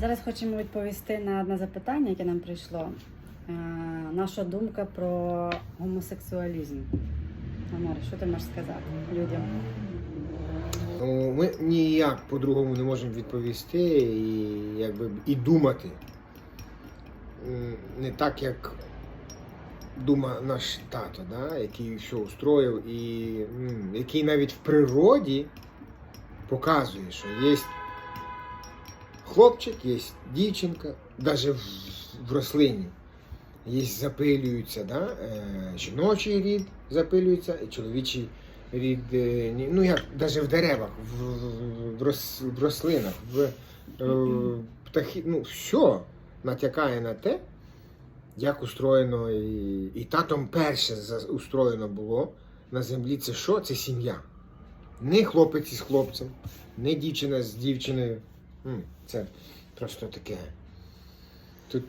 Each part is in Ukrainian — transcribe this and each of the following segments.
Зараз хочемо відповісти на одне запитання, яке нам прийшло. Е, наша думка про гомосексуалізм. Амари, що ти можеш сказати людям? Ну, Ми ніяк по-другому не можемо відповісти і, якби, і думати. Не так, як дума наш тато, да? який все устроїв, і який навіть в природі показує, що є хлопчик, є дівчинка, навіть в, рослині. Є запилюються, да? е, жіночий рід запилюється, і чоловічий рід, е, ну як навіть в деревах, в, в, рос, в рослинах, в е, птахи, ну все натякає на те, як устроєно і, і татом перше устроєно було на землі. Це що? Це сім'я. Не хлопець із хлопцем, не дівчина з дівчиною. Це просто таке. Тут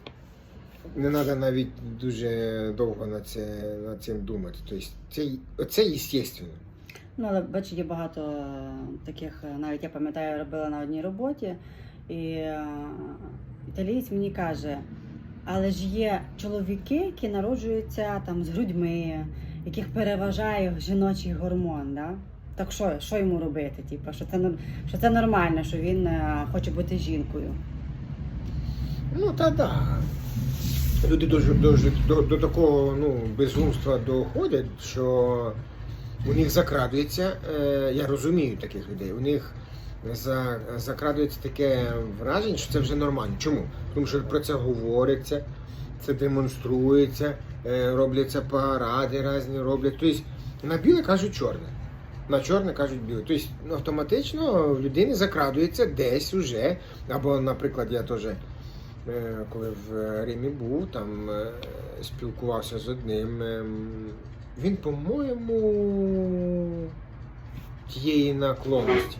не треба навіть дуже довго на це, над цим думати. Тобто це, це. Ну, але бачу, є багато таких, навіть я пам'ятаю, робила на одній роботі, і е, італієць мені каже, але ж є чоловіки, які народжуються там з грудьми, яких переважає жіночий гормон. Да? Так що, що йому робити? Типу, що, це, що це нормально, що він е, хоче бути жінкою. Ну та да. Люди дуже, дуже до, до такого ну, безумства доходять, що у них закрадується, е, я розумію таких людей, у них за, закрадується таке враження, що це вже нормально. Чому? Тому що про це говориться, це демонструється, е, робляться паради різні роблять. Тобто на біле кажуть чорне. На чорне кажуть біле. Тобто ну, автоматично в людини закрадується десь уже. Або, наприклад, я теж е, коли в Римі був, там е, спілкувався з одним. ем, Він, по-моєму, тієї наклонності.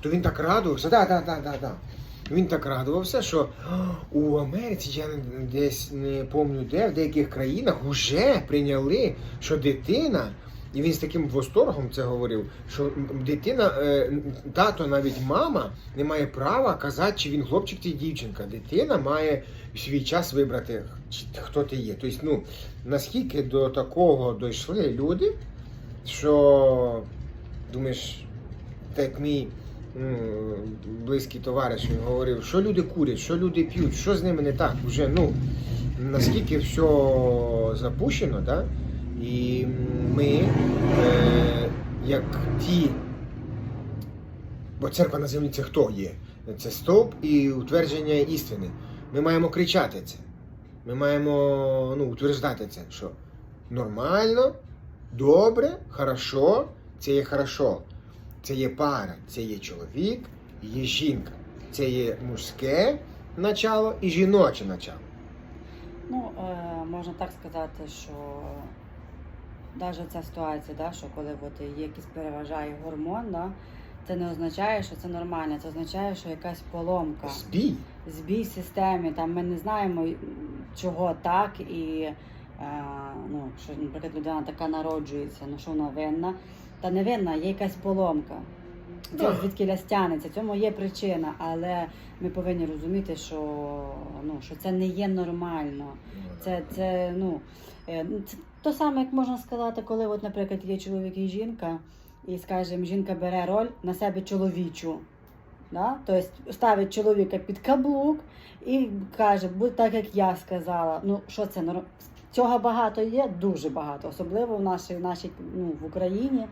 То він так радувався, да, да, да, да, да. Він так радувався, що у Америці, я десь не пам'ятаю де, в деяких країнах вже прийняли, що дитина, і він з таким восторгом це говорив, що дитина, е, тато, навіть мама, не має права казати, чи він хлопчик чи дівчинка. Дитина має свій час вибрати, хто ти є. Тобто, ну, наскільки до такого дійшли люди, що думаєш, так мій близький товариш він говорив, що люди курять, що люди п'ють, що з ними не так. Уже, ну, наскільки все запущено, да? І ми, е, як ті, бо церква на землі це хто є? Це стовп і утвердження істини. Ми маємо кричати це. Ми маємо ну, утверждати це, що нормально, добре, хорошо, це є хорошо. Це є пара, це є чоловік, є жінка. Це є мужське начало і жіноче начало. Ну, е, можна так сказати, що навіть ця ситуація, да, що коли от є якийсь переважає гормон, да, це не означає, що це нормально, це означає, що якась поломка, Збій. збій в системі. Там ми не знаємо, чого так, і е, ну, що, наприклад, людина така народжується, ну що вона винна. Та не винна, є якась поломка. Це звідки тянеться, цьому є причина, але ми повинні розуміти, що, ну, що це не є нормально. Це, це, ну, е, ну, це то саме, як можна сказати, коли, от, наприклад, є чоловік і жінка, і, скажімо, жінка бере роль на себе чоловічу. Да? Тобто ставить чоловіка під каблук і каже, будь так, як я сказала. Ну, що це Цього багато є, дуже багато, особливо в нашій, в нашій ну, в Україні.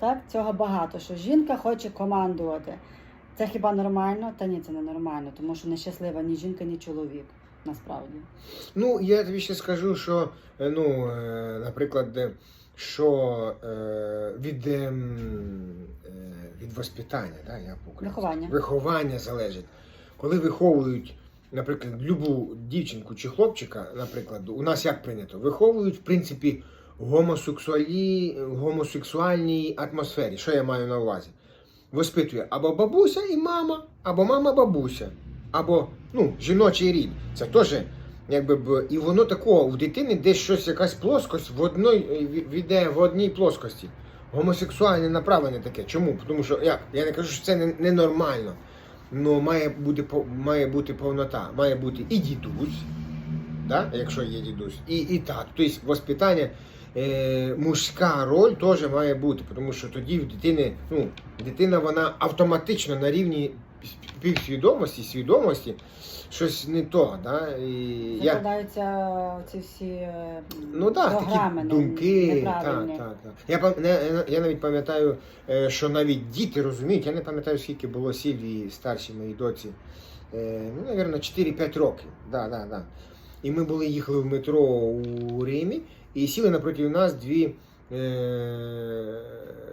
Так, цього багато, що жінка хоче командувати. Це хіба нормально? Та ні, це не нормально, тому що нещаслива ні жінка, ні чоловік, насправді. Ну, я тобі ще скажу, що, е, ну, е, наприклад, що е, від, від воспитання, да, я. Виховання. Виховання залежить. Коли виховують, наприклад, любу дівчинку чи хлопчика, наприклад, у нас як прийнято, виховують, в принципі, гомосексуалі, гомосексуальній атмосфері. Що я маю на увазі? Воспитує або бабуся і мама, або мама бабуся, або ну, жіночий рід. Це теж якби б- і воно такого в дитини десь щось, якась плоскость в одній віде в одній плоскості. Гомосексуальне направлення таке. Чому? Тому що як? Я не кажу, що це не- ненормально. але має бути, має бути повнота. Має бути і дідусь, да? якщо є дідусь, і, і тато. Тобто воспитання, е, мужська роль теж має бути, тому що тоді в дитини, ну, дитина вона автоматично на рівні співсвідомості, свідомості, щось не то. Да? І я, Закладаються ці всі е, Ну програми такі думки. Так, неправильні. так, так. Я, пам- не- я навіть пам'ятаю, е, що навіть діти розуміють, я не пам'ятаю, скільки було Сільвії старшій моїй доці. Е, Ну, мабуть, 4-5 років. Да, да, да. І ми були їхали в метро у Римі і сіли напроти нас дві е,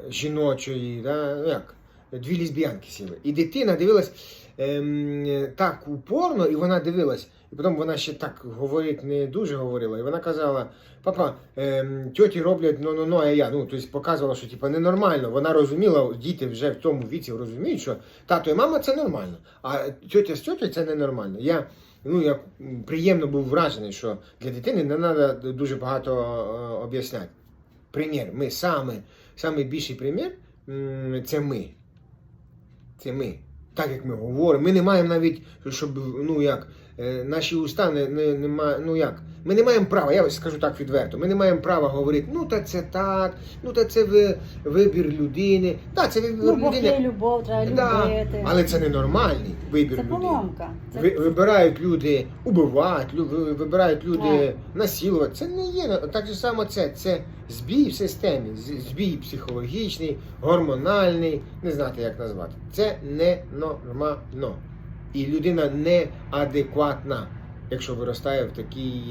жіночої, да, ну як, дві лесбіянки сіли. І дитина дивилась ем, так упорно, і вона дивилась. І потім вона ще так говорить, не дуже говорила. І вона казала: папа, ем, тьоті роблять ну-ну-ну, а я. Ну, тобто показувала, що типу, ненормально. Вона розуміла, діти вже в тому віці розуміють, що тато і мама це нормально, а тьотя з тьотєю це ненормально. Я, ну, я приємно був вражений, що для дитини не треба дуже багато е, об'ясняти. Примір, ми саме, саме більший примір це ми. Це ми. Так як ми говоримо. Ми не маємо навіть, щоб, ну як, е, наші уста не, не, не ну як, ми не маємо права, я ось скажу так відверто, ми не маємо права говорити, ну та це так, ну та це вибір людини. Так, це вибір Ну, Бог людини. є любов, треба Да, любити. але це ненормальний вибір Це людини. поломка. Це, Ви, вибирають люди убивати, вибирають люди Так. насилувати. Це не є так же само це. Це збій в системі, збій психологічний, гормональний, не знати як назвати. Це ненормально. І людина неадекватна, якщо виростає в такій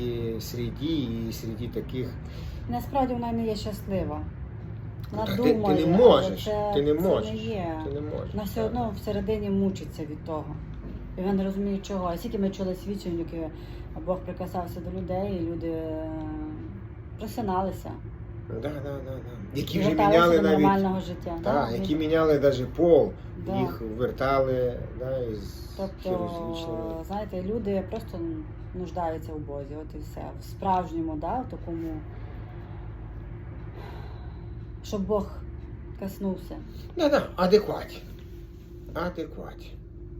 сріді, середі і середі таких. Насправді вона не є щаслива. Вона Та ти- ти не можеш, це, ти не це можеш, не є. Ти не можеш. Вона все одно всередині мучиться від того. І вона не розуміє чого. А скільки ми чули свідчень, які Бог прикасався до людей, і люди е, просиналися. Да, да, да, да. Які вже міняли до навіть. нормального життя. Так, да? які міняли навіть пол, Да. їх вертали да, із Тобто, знаєте, люди просто нуждаються в Бозі, от і все. В справжньому, да, в такому, щоб Бог коснувся. Да, да, адекваті. Адекваті.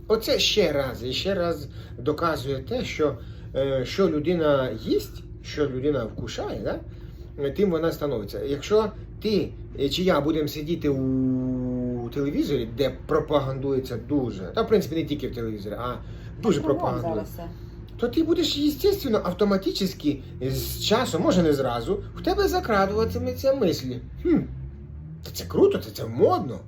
Оце ще раз і ще раз доказує те, що е, що людина їсть, що людина вкушає, да, тим вона становиться. Якщо ти е, чи я будемо сидіти у телевізорі, де пропагандується дуже, та в принципі не тільки в телевізорі, а дуже пропагандується. то ти будеш, естественно, автоматично з часом, може не зразу, в тебе закрадуватиметься мислі. Хм, та це круто, це, це модно,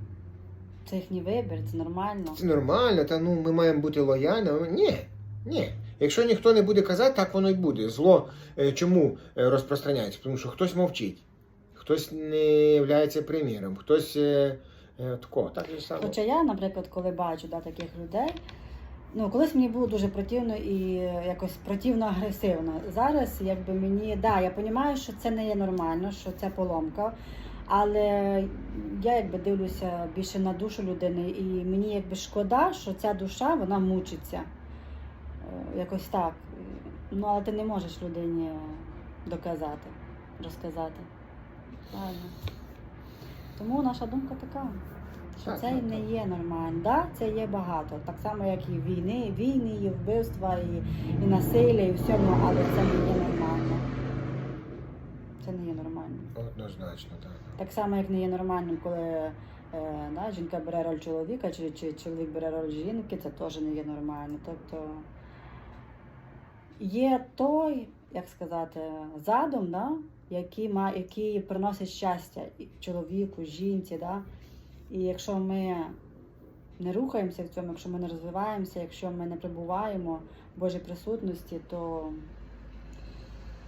Це їхній вибір, це нормально. це нормально, та ну ми маємо бути лояльними. Ні, ні. Якщо ніхто не буде казати, так воно й буде. Зло е, чому е, розпространяється? Тому що хтось мовчить, хтось не є приміром, хтось е, тако, так же само. Хоча я, наприклад, коли бачу да, таких людей, ну колись мені було дуже противно і якось противно агресивно. Зараз, якби мені, да, я розумію, що це не є нормально, що це поломка. Але я якби дивлюся більше на душу людини, і мені якби шкода, що ця душа вона мучиться. Якось так. Ну, але ти не можеш людині доказати, розказати. Правильно. Тому наша думка така, що Так, це так, не так. є нормально. Да, це є багато. Так само, як і війни, війни, і вбивства, і, і насилля, і всьому, але це не є нормально. Це не є нормально. Однозначно, так. Так само, як не є нормальним, коли е, да, жінка бере роль чоловіка, чи, чи чоловік бере роль жінки, це теж не є нормально. Тобто є той, як сказати, задум, да, який, ма, який приносить щастя чоловіку, жінці. Да? І якщо ми не рухаємося в цьому, якщо ми не розвиваємося, якщо ми не прибуваємо в Божій присутності, то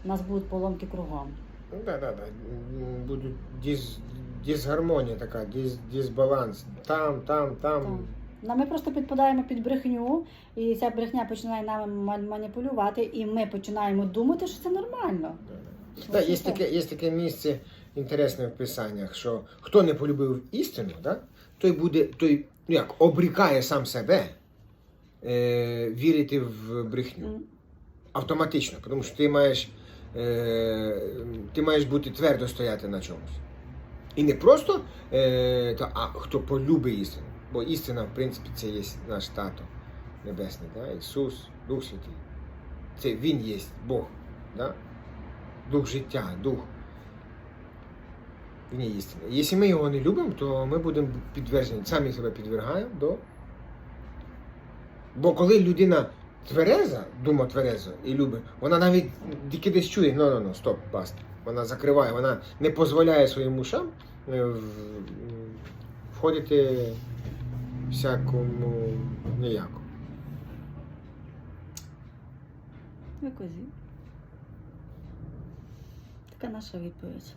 у нас будуть поломки кругом. Ну да, да, да. Дис, дисгармонія така, дис, дисбаланс. Там, там, там. Так. Ну, ми просто підпадаємо під брехню, і ця брехня починає нами маніпулювати, і ми починаємо думати, що це нормально. Да, є, таке, є таке місце інтересне в писаннях, що хто не полюбив істину, да, той буде, той ну як, обрікає сам себе е, вірити в брехню. М, Автоматично, тому що ти маєш, е, ти маєш бути твердо стояти на чомусь. І не просто, е, та, а хто полюбить істину. Бо істина, в принципі, це є наш тато Небесний, да? Ісус, Дух Святий. Це Він є Бог. Да? Дух життя, дух. Він є істина. Якщо ми його не любимо, то ми будемо підтверджені, самі себе підвергаємо до. Бо коли людина твереза, дума тверезо і любить, вона навіть тільки десь чує, ну, ну, ну, стоп, баста. Вона закриває, вона не дозволяє своїм ушам е, входити всякому ніякому. Викозі. Така наша відповідь.